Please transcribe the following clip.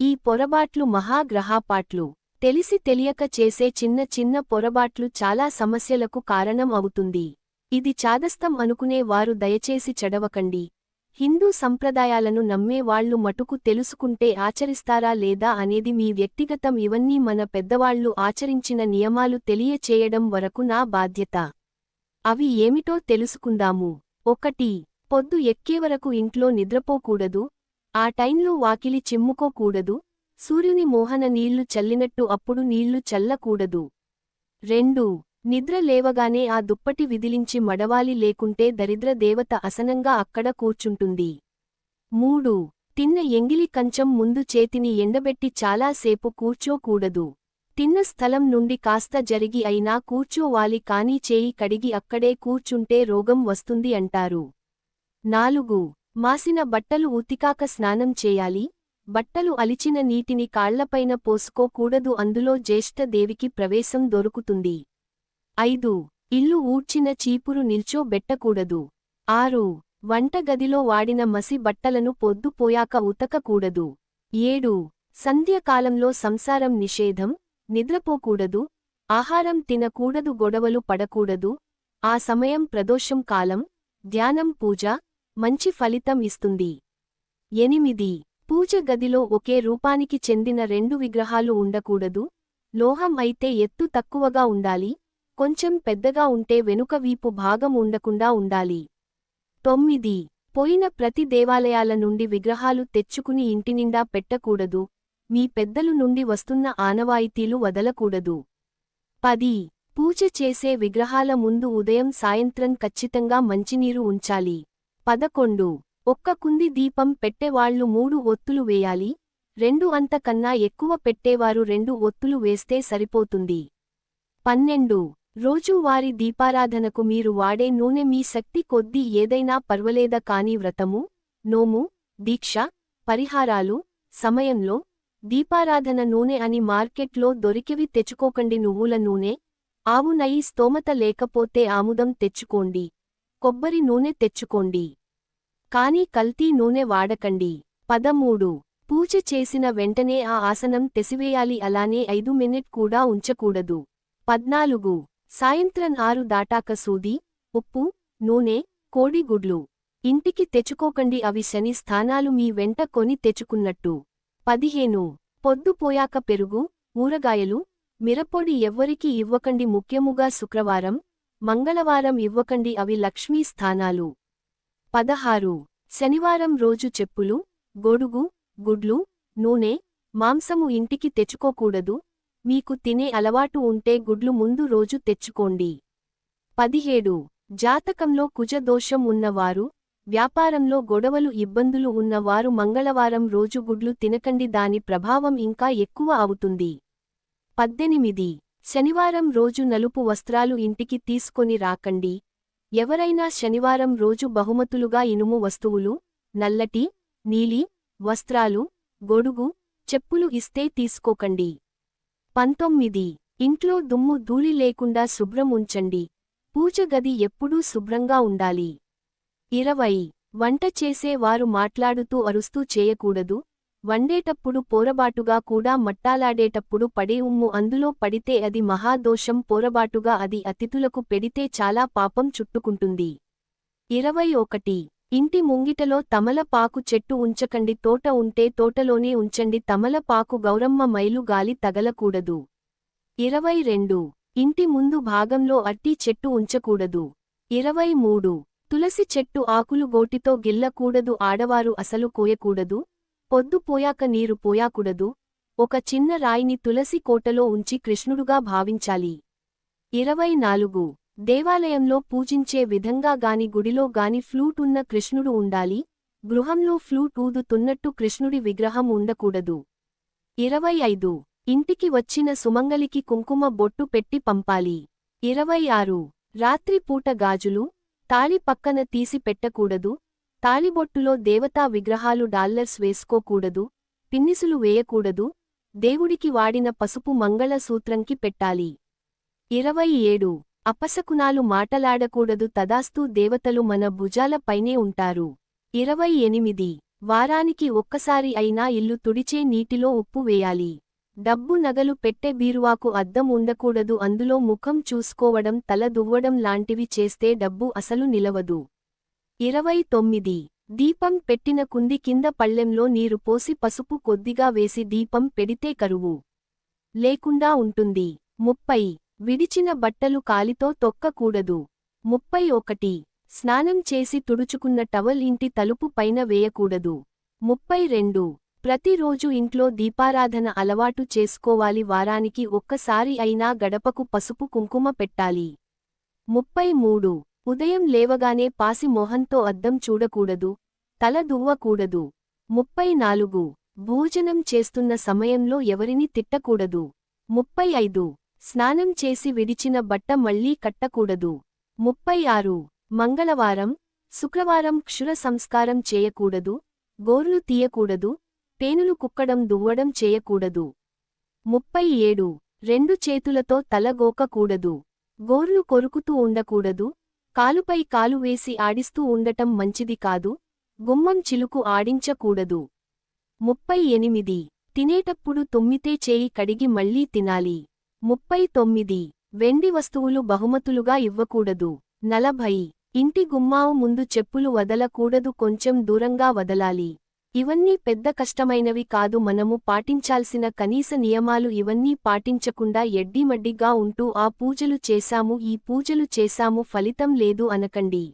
ఈ పొరబాట్లు మహాగ్రహాపాట్లు తెలిసి తెలియక చేసే చిన్న చిన్న పొరబాట్లు చాలా సమస్యలకు కారణం అవుతుంది. ఇది చాదస్తం అనుకునే వారు దయచేసి చెడవకండి. హిందూ సంప్రదాయాలను నమ్మే వాళ్ళు మటుకు తెలుసుకుంటే ఆచరిస్తారా లేదా అనేది మీ వ్యక్తిగతం ఇవన్నీ మన పెద్దవాళ్ళు ఆచరించిన నియమాలు తెలియచేయడం వరకు నా బాధ్యత. అవి ఏమిటో తెలుసుకుందాము. ఒకటి పొద్దు ఎక్కేవరకు ఇంట్లో నిద్రపోకూడదు. ఆ టైంలో వాకిలి చిమ్ముకోకూడదు. సూర్యుని మోహన నీళ్ళు చల్లినట్టు అప్పుడు నీళ్ళు చల్లకూడదు. రెండు నిద్ర లేవగానే ఆ దుప్పటి విదిలించి మడవాలి లేకుంటే దరిద్ర దేవత అసనంగా అక్కడ కూర్చుంటుంది. మూడు తిన్న ఎంగిలి కంచం ముందు చేతిని ఎండబెట్టి చాలాసేపు కూర్చోకూడదు. తిన్న స్థలం నుండి కాస్త జరిగి అయినా కూర్చోవాలి కాని చేయి కడిగి అక్కడే కూర్చుంటే రోగం వస్తుంది అంటారు. నాలుగు మాసిన బట్టలు ఉతికాక స్నానం చేయాలి బట్టలు అలిచిన నీటిని కాళ్ళపైన పోసుకోకూడదు అందులో జ్యేష్ఠదేవికి ప్రవేశం దొరుకుతుంది. ఐదు. ఇల్లు ఊడ్చిన చీపురు నిల్చోబెట్టకూడదు. ఆరు. వంటగదిలో వాడిన మసి బట్టలను పొద్దుపోయాక ఉతకకూడదు. ఏడు. సంధ్యకాలంలో సంసారం నిషేధం నిద్రపోకూడదు ఆహారం తినకూడదు గొడవలు పడకూడదు. ఆ సమయం ప్రదోషం కాలం ధ్యానం పూజ మంచి ఫలితం ఇస్తుంది. ఎనిమిది. పూజ గదిలో ఒకే రూపానికి చెందిన రెండు విగ్రహాలు ఉండకూడదు. లోహం అయితే ఎత్తు తక్కువగా ఉండాలి. కొంచెం పెద్దగా ఉంటే వెనుక వీపు భాగం ఉండకుండా ఉండాలి. తొమ్మిది. పోయిన ప్రతి దేవాలయాల నుండి విగ్రహాలు తెచ్చుకుని ఇంటినిండా పెట్టకూడదు. మీ పెద్దలు నుండి వస్తున్న ఆనవాయితీలు వదలకూడదు. పది. పూజ చేసే విగ్రహాల ముందు ఉదయం సాయంత్రం ఖచ్చితంగా మంచినీరు ఉంచాలి. పదకొండు. ఒక్క కుంది దీపం పెట్టేవాళ్ళు మూడు ఒత్తులు వేయాలి రెండు అంతకన్నా ఎక్కువ పెట్టేవారు రెండు ఒత్తులు వేస్తే సరిపోతుంది. పన్నెండు. రోజువారి దీపారాధనకు మీరు వాడే నూనె మీ శక్తి కొద్దీ ఏదైనా పర్వలేద కాని వ్రతము నోము దీక్ష పరిహారాలు సమయంలో దీపారాధన నూనె అని మార్కెట్లో దొరికివి తెచ్చుకోకండి నువ్వుల నూనె ఆవు నయి స్తోమత లేకపోతే ఆముదం తెచ్చుకోండి కొబ్బరి నూనె తెచ్చుకోండి. కాని కల్తీ నూనె వాడకండి. పదమూడు. పూజ చేసిన వెంటనే ఆ ఆసనం తెసివేయాలి అలానే ఐదు మినిట్ కూడా ఉంచకూడదు. పద్నాలుగు. సాయంత్రం ఆరు దాటాక సూది ఉప్పు నూనె కోడిగుడ్లు ఇంటికి తెచ్చుకోకండి అవి శని స్థానాలు మీ వెంట కొని తెచ్చుకున్నట్టు. పదిహేను. పొద్దుపోయాక పెరుగు ఊరగాయలు మిరపొడి ఎవ్వరికీ ఇవ్వకండి ముఖ్యముగా శుక్రవారం మంగళవారం ఇవ్వకండి అవి లక్ష్మీ స్థానాలు. పదహారు. శనివారం రోజు చెప్పులు గొడుగు గుడ్లు నూనె మాంసము ఇంటికి తెచ్చుకోకూడదు. మీకు తినే అలవాటు ఉంటే గుడ్లు ముందు రోజు తెచ్చుకోండి. పదిహేడు. జాతకంలో కుజదోషం ఉన్నవారు వ్యాపారంలో గొడవలు ఇబ్బందులు ఉన్నవారు మంగళవారం రోజు గుడ్లు తినకండి. దాని ప్రభావం ఇంకా ఎక్కువ అవుతుంది. పద్దెనిమిది. శనివారం రోజు నలుపు వస్త్రాలు ఇంటికి తీసుకొని రాకండి. ఎవరైనా శనివారం రోజు బహుమతులుగా ఇనుము వస్తువులు నల్లటి నీలి వస్త్రాలు గొడుగు చెప్పులు ఇస్తే తీసుకోకండి. పంతొమ్మిది. ఇంట్లో దుమ్ము ధూళి లేకుండా శుభ్రం ఉంచండి. పూజ గది ఎప్పుడూ శుభ్రంగా ఉండాలి. ఇరవై. వంట చేసే వారు మాట్లాడుతూ అరుస్తూ చేయకూడదు. వండేటప్పుడు పోరబాటుగా కూడా మట్టాలాడేటప్పుడు పడే ఉమ్ము అందులో పడితే అది మహాదోషం పోరబాటుగా అది అతిథులకు పెడితే చాలా పాపం చుట్టుకుంటుంది. ఇరవై ఒకటి. ఇంటి ముంగిటలో తమలపాకు చెట్టు ఉంచకండి తోట ఉంటే తోటలోనే ఉంచండి తమలపాకు గౌరమ్మ మైలు గాలి తగలకూడదు. ఇరవై రెండు. ఇంటి ముందు భాగంలో అట్టి చెట్టు ఉంచకూడదు. ఇరవై మూడు. తులసి చెట్టు ఆకులు గోటితో గిల్లకూడదు ఆడవారు అసలు కోయకూడదు. పొద్దు పోయాక నీరు పోయాకూడదు. ఒక చిన్న రాయిని తులసి కోటలో ఉంచి కృష్ణుడుగా భావించాలి. ఇరవై నాలుగు. దేవాలయంలో పూజించే విధంగా గాని గుడిలో గాని ఫ్లూట్ ఉన్న కృష్ణుడు ఉండాలి. గృహంలో ఫ్లూట్ ఊదుతున్నట్టు కృష్ణుడి విగ్రహం ఉండకూడదు. ఇరవై ఐదు. ఇంటికి వచ్చిన సుమంగలికి కుంకుమ బొట్టు పెట్టి పంపాలి. ఇరవై ఆరు. రాత్రిపూట గాజులు తాళి పక్కన తీసి పెట్టకూడదు. తాళిబొట్టులో దేవతా విగ్రహాలు డాల్లర్స్ వేసుకోకూడదు పిన్నిసులు వేయకూడదు దేవుడికి వాడిన పసుపు మంగళ సూత్రంకి పెట్టాలి. ఇరవై ఏడు. అపశకునాలు మాటలాడకూడదు తదాస్తూ దేవతలు మన భుజాల పైనే ఉంటారు. ఇరవై ఎనిమిది. వారానికి ఒక్కసారి అయినా ఇల్లు తుడిచే నీటిలో ఉప్పు వేయాలి. డబ్బు నగలు పెట్టె బీరువాకు అద్దం ఉండకూడదు అందులో ముఖం చూసుకోవడం తల దువ్వడం లాంటివి చేస్తే డబ్బు అసలు నిలవదు. ఇరవై తొమ్మిది దీపం పెట్టిన కుంది కింద పళ్ళెంలో నీరు పోసి పసుపు కొద్దిగా వేసి దీపం పెడితే కరువు. లేకుండా ఉంటుంది. ముప్పై. విడిచిన బట్టలు కాలితో తొక్కకూడదు. ముప్పై ఒకటి. స్నానం చేసి తుడుచుకున్న టవల్ ఇంటి తలుపు పైన వేయకూడదు. ముప్పై రెండు. ప్రతిరోజు ఇంట్లో దీపారాధన అలవాటు చేసుకోవాలి. వారానికి ఒక్కసారి అయినా గడపకు పసుపు కుంకుమ పెట్టాలి. ముప్పై మూడు. ఉదయం లేవగానే పాసి మొహంతో అద్దం చూడకూడదు తల దువ్వకూడదు. ముప్పై నాలుగు. భోజనం చేస్తున్న సమయంలో ఎవరిని తిట్టకూడదు. ముప్పై ఐదు. స్నానం చేసి విడిచిన బట్ట మళ్ళీ కట్టకూడదు. ముప్పై ఆరు. మంగళవారం. శుక్రవారం క్షుర సంస్కారం చేయకూడదు. గోర్లు తీయకూడదు. పేనులు కుక్కడం దువ్వడం చేయకూడదు. ముప్పై ఏడు. రెండు చేతులతో తలగోకకూడదు గోర్లు కొరుకుతూ ఉండకూడదు. కాలుపై కాలు వేసి ఆడిస్తూ ఉండటం మంచిది కాదు. గుమ్మం చిలుకు ఆడించకూడదు. ముప్పై ఎనిమిది. తినేటప్పుడు తుమ్మితే చేయి కడిగి మళ్ళీ తినాలి. ముప్పై తొమ్మిది. వెండి వస్తువులు బహుమతులుగా ఇవ్వకూడదు. నలభై. ఇంటి గుమ్మావు ముందు చెప్పులు వదలకూడదు. కొంచెం దూరంగా వదలాలి. ఇవన్నీ పెద్ద కష్టమైనవి కాదు మనము పాటించాల్సిన కనీస నియమాలు ఇవన్నీ పాటించకుండా ఎడ్డిమడ్డిగా ఉంటూ ఆ పూజలు చేశాము ఈ పూజలు చేశాము ఫలితం లేదు అనకండి.